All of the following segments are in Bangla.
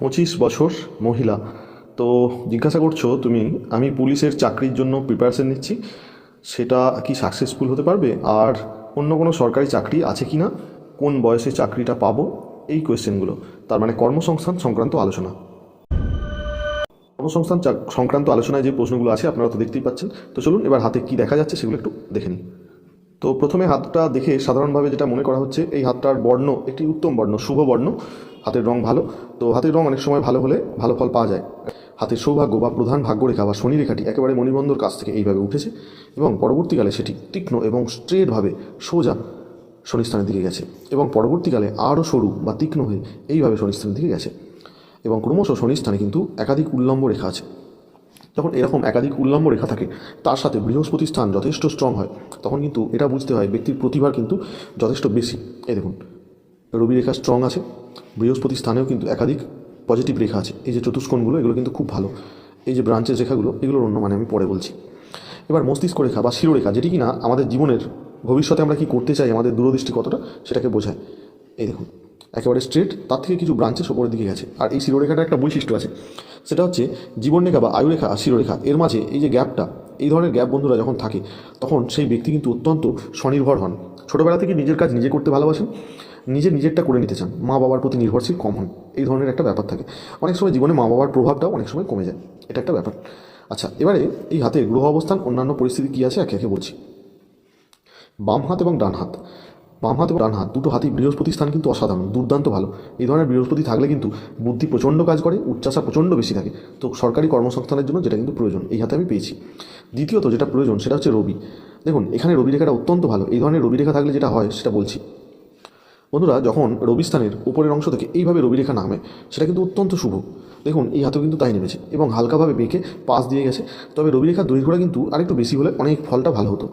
পঁচিশ বছর মহিলা। তো জিজ্ঞাসা করছ তুমি, আমি পুলিশের চাকরির জন্য প্রিপারেশন নিচ্ছি। সেটা কি সাকসেসফুল হতে পারবে? আর অন্য কোনো সরকারি চাকরি আছে কি না কোন বয়সে চাকরিটা পাবো? এই কোয়েশ্চেনগুলো তার মানে কর্মসংস্থান সংক্রান্ত আলোচনা। কর্মসংস্থান সংক্রান্ত আলোচনায় যে প্রশ্নগুলো আছে, আপনারা তো দেখতেই পাচ্ছেন। তো চলুন, এবার হাতে কি দেখা যাচ্ছে সেগুলো একটু দেখে নিই। তো প্রথমে হাতটা দেখে সাধারণভাবে যেটা মনে করা হচ্ছে, এই হাতটার বর্ণ, একটি উত্তম বর্ণ, শুভ বর্ণ। হাতের রং ভালো। তো হাতের রং অনেক সময় ভালো হলে ভালো ফল পাওয়া যায়। হাতের সৌভাগ্য বা প্রধান ভাগ্যরেখা বা শনি রেখাটি একেবারে মণিবন্ধর কাছ থেকে এইভাবে উঠেছে এবং পরবর্তীকালে সেটি তীক্ষ্ণ এবং স্ট্রেটভাবে সোজা শনিস্থানের দিকে গেছে এবং পরবর্তীকালে আরও সরু বা তীক্ষ্ণ হয়ে এইভাবে শনিস্থানের দিকে গেছে এবং ক্রমশ শনিস্থানে কিন্তু একাধিক উল্লম্ব রেখা আছে। যখন এরকম একাধিক উল্লম্ব রেখা থাকে, তার সাথে বৃহস্পতি স্থান যথেষ্ট স্ট্রং হয়, তখন কিন্তু এটা বুঝতে হয় ব্যক্তির প্রতিভার কিন্তু যথেষ্ট বেশি। এই দেখুন রবি রেখা স্ট্রং আছে, বৃহস্পতি স্থানেও কিন্তু একাধিক পজিটিভ রেখা আছে। এই যে চতুষ্কোণগুলো, এগুলো কিন্তু খুব ভালো। এই যে ব্রাঞ্চের রেখাগুলো, এগুলোর অন্য মানে আমি পরে বলছি। এবার মস্তিষ্ক রেখা বা শিরোরেখা, যেটি কিনা আমাদের জীবনের ভবিষ্যতে আমরা কি করতে চাই, আমাদের দূরদৃষ্টি কতটা, সেটাকে বোঝায়। এই দেখুন, একেবারে স্ট্রেট তার থেকে কিছু ব্রাঞ্চেস ওপরের দিকে গেছে। আর এই শিরোরেখাটা একটা বৈশিষ্ট্য আছে। সেটা হচ্ছে জীবনরেখা বা আয়ুরেখা আর শিরোরেখা, এর মাঝে এই যে গ্যাপটা, এই ধরনের গ্যাপ বন্ধুরা যখন থাকে, তখন সেই ব্যক্তি কিন্তু অত্যন্ত স্বনির্ভর হন। ছোটোবেলা থেকে নিজের কাজ নিজে করতে ভালোবাসেন নিজে নিজেরটা করে নিতে চান। মা বাবার প্রতি নির্ভরশীল কম হন। এই ধরনের একটা ব্যাপার থাকে। অনেক সময় জীবনে মা বাবার প্রভাবটাও অনেক সময় কমে যায়। এটা একটা ব্যাপার। আচ্ছা এবারে এই হাতে গ্রহ অবস্থান, অন্যান্য পরিস্থিতি কী আছে? একে একে বলছি। বাম হাত এবং ডান হাত। বাম হাত এবং ডান হাত দুটো হাতই বৃহস্পতি স্থান কিন্তু অসাধারণ, দুর্দান্ত ভালো। এই ধরনের বৃহস্পতি থাকলে কিন্তু বুদ্ধি প্রচণ্ড কাজ করে উচ্চাসা প্রচণ্ড বেশি থাকে। তো সরকারি কর্মসংস্থানের জন্য যেটা কিন্তু প্রয়োজন, এই হাতে আমি পেয়েছি। দ্বিতীয়ত যেটা প্রয়োজন, সেটা হচ্ছে রবি। দেখুন, এখানে রবি রেখাটা অত্যন্ত ভালো। এই ধরনের রবি রেখা থাকলে যেটা হয়, সেটা বলছি। বন্ধুরা, যখন রবি স্থানের উপরের অংশ থেকে এইভাবে রবি রেখা নামে, সেটা কিন্তু অত্যন্ত শুভ। দেখুন, এই হাতেও কিন্তু তাই নেমেছে এবং হালকাভাবে বেঁকে পাশ দিয়ে গেছে। তবে রবি রেখার দৈর্ঘ্যটা কিন্তু আরেকটু বেশি হলে অনেক ফলটা ভালো হতো।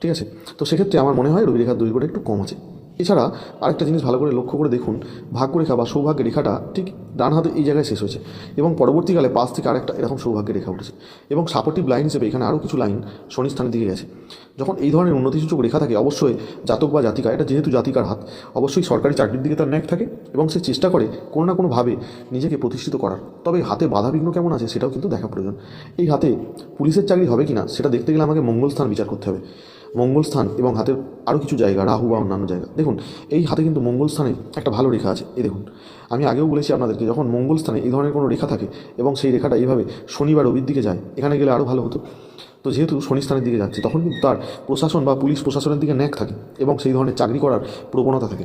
ঠিক আছে? তো সেক্ষেত্রে আমার মনে হয় রবি রেখার দৈর্ঘ্যটা একটু কম আছে। এছাড়া আরেকটা জিনিস ভালো করে লক্ষ্য করে দেখুন ভাগ্য রেখা বা সৌভাগ্যের রেখাটা ঠিক ডান হাতে এই জায়গায় শেষ হয়েছে এবং পরবর্তীকালে পাশ থেকে আরেকটা এরকম সৌভাগ্যের রেখা উঠেছে এবং সাপোর্টিভ লাইন হিসেবে এখানে আরও কিছু লাইন শনি স্থানের দিকে গেছে। যখন এই ধরনের উন্নতিসূচক রেখা থাকে, অবশ্যই জাতক বা জাতিকা, এটা যেহেতু জাতিকার হাত, অবশ্যই সরকারি চাকরির দিকে তার ন্যাক থাকে এবং সে চেষ্টা করে কোনো না কোনোভাবে নিজেকে প্রতিষ্ঠিত করার। তবে হাতে বাধা বিঘ্ন কেমন আছে সেটাও কিন্তু দেখা প্রয়োজন। এই হাতে পুলিশের চাকরি হবে কি না সেটা দেখতে গেলে আমাকে মঙ্গল স্থান বিচার করতে হবে। মঙ্গল স্থান এবং হাতের আরও কিছু জায়গা, রাহু বা অন্যান্য জায়গা। দেখুন, এই হাতে কিন্তু মঙ্গল স্থানে একটা ভালো রেখা আছে। এই দেখুন, আমি আগেও বলেছি আপনাদেরকে, যখন মঙ্গল স্থানে এই ধরনের কোনো রেখা থাকে এবং সেই রেখাটা এইভাবে শনিবার রবির দিকে যায়, এখানে গেলে আরও ভালো হতো। তো যেহেতু শনি স্থানের দিকে যাচ্ছে, তখন কিন্তু তার প্রশাসন বা পুলিশ প্রশাসনের দিকে ন্যাক থাকে এবং সেই ধরনের চাকরি করার প্রবণতা থাকে,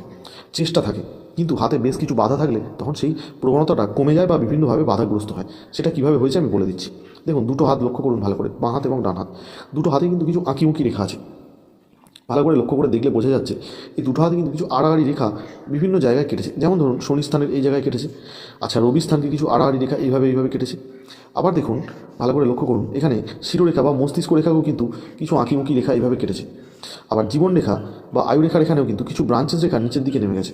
চেষ্টা থাকে। কিন্তু হাতে বেশ কিছু বাধা থাকলে তখন সেই প্রবণতাটা কমে যায় বা বিভিন্নভাবে বাধাগ্রস্ত হয়। সেটা কীভাবে হয়েছে আমি বলে দিচ্ছি। দেখুন, দুটো হাত লক্ষ্য করুন ভালো করে, বাঁ হাত এবং ডান হাত। দুটো হাতে কিন্তু কিছু আঁকিমুখি রেখা আছে। ভালো করে লক্ষ্য করে দেখলে বোঝা যাচ্ছে এই দুটো হাতে কিন্তু কিছু আড়াআড়ি রেখা বিভিন্ন জায়গায় কেটেছে। যেমন ধরুন শনি স্থানের এই জায়গায় কেটেছে আচ্ছা রবি স্থানকে কিছু আড়াআড়ি রেখা এইভাবে এইভাবে কেটেছে। আবার দেখুন, ভালো করে লক্ষ্য করুন, এখানে শিরোরেখা বা মস্তিষ্ক রেখাকেও কিন্তু কিছু আঁকিমুখি রেখা এইভাবে কেটেছে। আবার জীবন রেখা বা আয়ু রেখার এখানেও কিন্তু কিছু ব্রাঞ্চেস রেখা নিচের দিকে নেমে গেছে।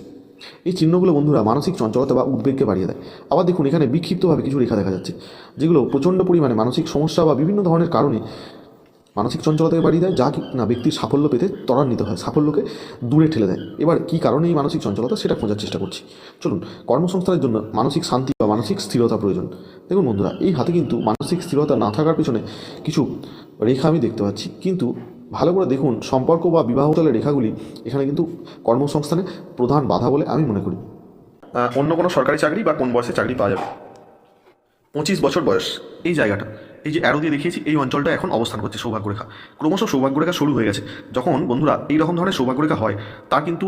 এই চিহ্নগুলো বন্ধুরা মানসিক চঞ্চলতা বা উদ্বেগকে বাড়িয়ে দেয়। আবার দেখুন, এখানে বিক্ষিপ্তভাবে কিছু রেখা দেখা যাচ্ছে, যেগুলো প্রচণ্ড পরিমাণে মানসিক সমস্যা বা বিভিন্ন ধরনের কারণে মানসিক চঞ্চলতাকে বাড়িয়ে দেয়, যা না ব্যক্তির সাফল্য পেতে ত্বরান্বিত হয়, সাফল্যকে দূরে ঠেলে দেয়। এবার কী কারণে এই মানসিক চঞ্চলতা? সেটা খোঁজার চেষ্টা করছি। চলুন, কর্মসংস্থানের জন্য মানসিক শান্তি বা মানসিক স্থিরতা প্রয়োজন। দেখুন বন্ধুরা, এই হাতে কিন্তু মানসিক স্থিরতা না থাকার পিছনে কিছু রেখা আমি দেখতে পাচ্ছি। কিন্তু ভালো করে দেখুন, সম্পর্ক বা বিবাহতলের রেখাগুলি এখানে কিন্তু কর্মসংস্থানে প্রধান বাধা বলে আমি মনে করি। অন্য কোনো সরকারি চাকরি বা কোন বয়সে চাকরি পাওয়া যাবে? পঁচিশ বছর বয়স, এই জায়গাটা। এই যে অ্যারো দিয়ে দেখিয়েছি, এই অঞ্চলটা এখন অবস্থান করছে সৌভাগ্য রেখা ক্রমশ সৌভাগ্য রেখা শুরু হয়ে গেছে। যখন বন্ধুরা এই রকম ধরনের সৌভাগ্য রেখা হয় তার কিন্তু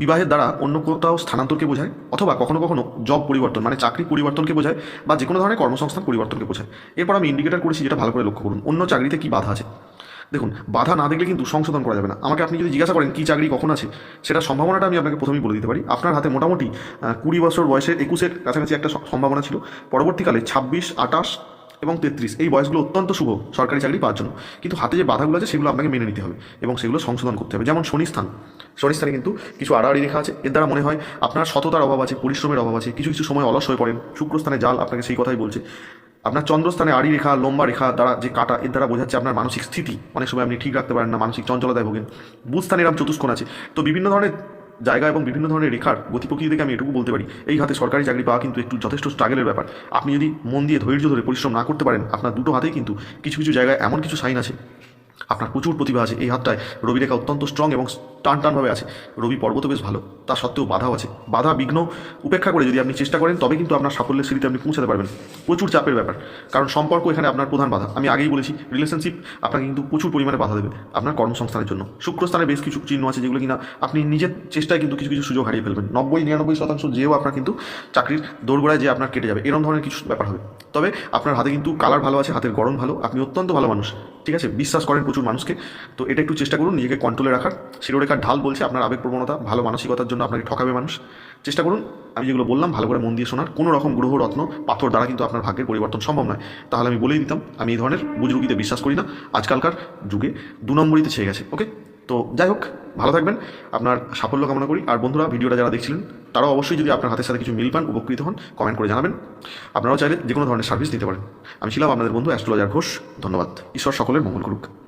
বিবাহের দ্বারা অন্য কোথাও স্থানান্তরকে বোঝায়, অথবা কখনো কখনো জব পরিবর্তন মানে চাকরি পরিবর্তনকে বোঝায়, বা যে কোনো ধরনের কর্মসংস্থান পরিবর্তনকে বোঝায়। এরপর আমি ইন্ডিকেটার করেছি যেটা ভালো করে লক্ষ্য করুন। অন্য চাকরিতে কী বাধা আছে? দেখুন, বাধা না দেখলে কিন্তু সংশোধন করা যাবে না। আমাকে আপনি যদি জিজ্ঞাসা করেন, কী চাকরি কখন আছে? সেটা সম্ভাবনাটা আমি আপনাকে প্রথমেই বলে দিতে পারি। আপনার হাতে মোটামুটি কুড়ি বছর বয়সে একুশের কাছাকাছি একটা সম্ভাবনা ছিল। পরবর্তীকালে ছাব্বিশ আটাশ এবং তেত্রিশ। এই বয়সগুলো অত্যন্ত শুভ সরকারি চাকরি পাওয়ার জন্য। কিন্তু হাতে যে বাধাগুলো আছে, সেগুলো আপনাকে মেনে নিতে হবে এবং সেগুলো সংশোধন করতে হবে। যেমন শনিস্থান শনিস্থানে কিন্তু কিছু আড়াআড়ি রেখা আছে। এর দ্বারা মনে হয় আপনার সততার অভাব আছে, পরিশ্রমের অভাব আছে, কিছু কিছু সময় অলস হয়ে পড়েন। শুক্রস্থানে জাল আপনাকে সেই কথাই বলছে। আপনার চন্দ্রস্থানে আড়ি রেখা, লম্বা রেখা দ্বারা যে কাটা, এর দ্বারা বোঝাচ্ছে আপনার মানসিক স্থিতি। অনেক সময় আপনি ঠিক রাখতে পারেন না, মানসিক চঞ্চলতায় ভোগেন। বুধস্থানে এরকম চতুষ্কোণ আছে। তো বিভিন্ন ধরনের জায়গা এবং বিভিন্ন ধরনের রেখার গতি প্রকৃতি দেখে আমি এটুকু বলতে পারি। এই হাতে সরকারি চাকরি পাওয়া কিন্তু একটু যথেষ্ট স্ট্রাগলের ব্যাপার। আপনি যদি মন দিয়ে ধৈর্য ধরে পরিশ্রম না করতে পারেন, আপনার দুটো হাতেই কিন্তু কিছু কিছু জায়গায় এমন কিছু সাইন আছে। আপনার প্রচুর প্রতিভা আছে। এই হাতটায় রবি রেখা অত্যন্ত স্ট্রং এবং টান টানভাবে আছে। রবি পর্বত বেশ ভালো, তা সত্ত্বেও বাধাও আছে। বাধা, বিঘ্ন উপেক্ষা করে যদি আপনি চেষ্টা করেন, তবে কিন্তু আপনার সাফল্যের সিঁড়িতে আপনি পৌঁছাতে পারবেন। প্রচুর চাপের ব্যাপার। কারণ সম্পর্ক এখানে আপনার প্রধান বাধা। আমি আগেই বলেছি রিলেশনশিপ আপনাকে কিন্তু প্রচুর পরিমাণে বাধা দেবে আপনার কর্মসংস্থানের জন্য। শুক্রস্থানে বেশ কিছু চিহ্ন আছে যেগুলো কিনা আপনি নিজের চেষ্টায় কিন্তু কিছু কিছু সুযোগ হারিয়ে ফেলবেন। নব্বই, নিরানব্বই শতাংশ যেও আপনার কিন্তু চাকরির দৌড়গোড়ায় যে আপনার কেটে যাবে। এরকম ধরনের কিছু ব্যাপার হবে। তবে আপনার হাতে কিন্তু কালার ভালো আছে, হাতের গরম ভালো। আপনি অত্যন্ত ভালো মানুষ। ঠিক আছে? বিশ্বাস করেন প্রচুর মানুষকে। তো এটা একটু চেষ্টা করুন নিজেকে কন্ট্রোলে রাখার। শিরোরেখার ঢাল বলছে, আপনার আবেগ প্রবণতা ভালো মানসিকতার জন্য আপনাকে ঠকাবে মানুষ। চেষ্টা করুন, আমি যেগুলো বললাম, ভালো করে মন দিয়ে শোনার। কোনো রকম গ্রহ, রত্ন, পাথর দ্বারা কিন্তু আপনার ভাগ্যের পরিবর্তন সম্ভব নয়। তাহলে আমি বলেই দিতাম, আমি এই ধরনের বুজরুকিতে বিশ্বাস করি না। আজকালকার যুগে দু নম্বরিতে ছেয়ে গেছে ওকে তো যাই হোক, ভালো থাকবেন। আপনার সাফল্য কামনা করি। আর বন্ধুরা, ভিডিওটা যারা দেখছিলেন তারাও অবশ্যই যদি আপনার হাতের সাথে কিছু মিল পান, উপকৃত হন কমেন্ট করে জানাবেন। আপনারাও চাইলে যে কোনো ধরনের সার্ভিস দিতে পারেন। আমি ছিলাম আপনাদের বন্ধু অ্যাস্ট্রোলজার ঘোষ। ধন্যবাদ। ঈশ্বর সকলের মঙ্গল করুক।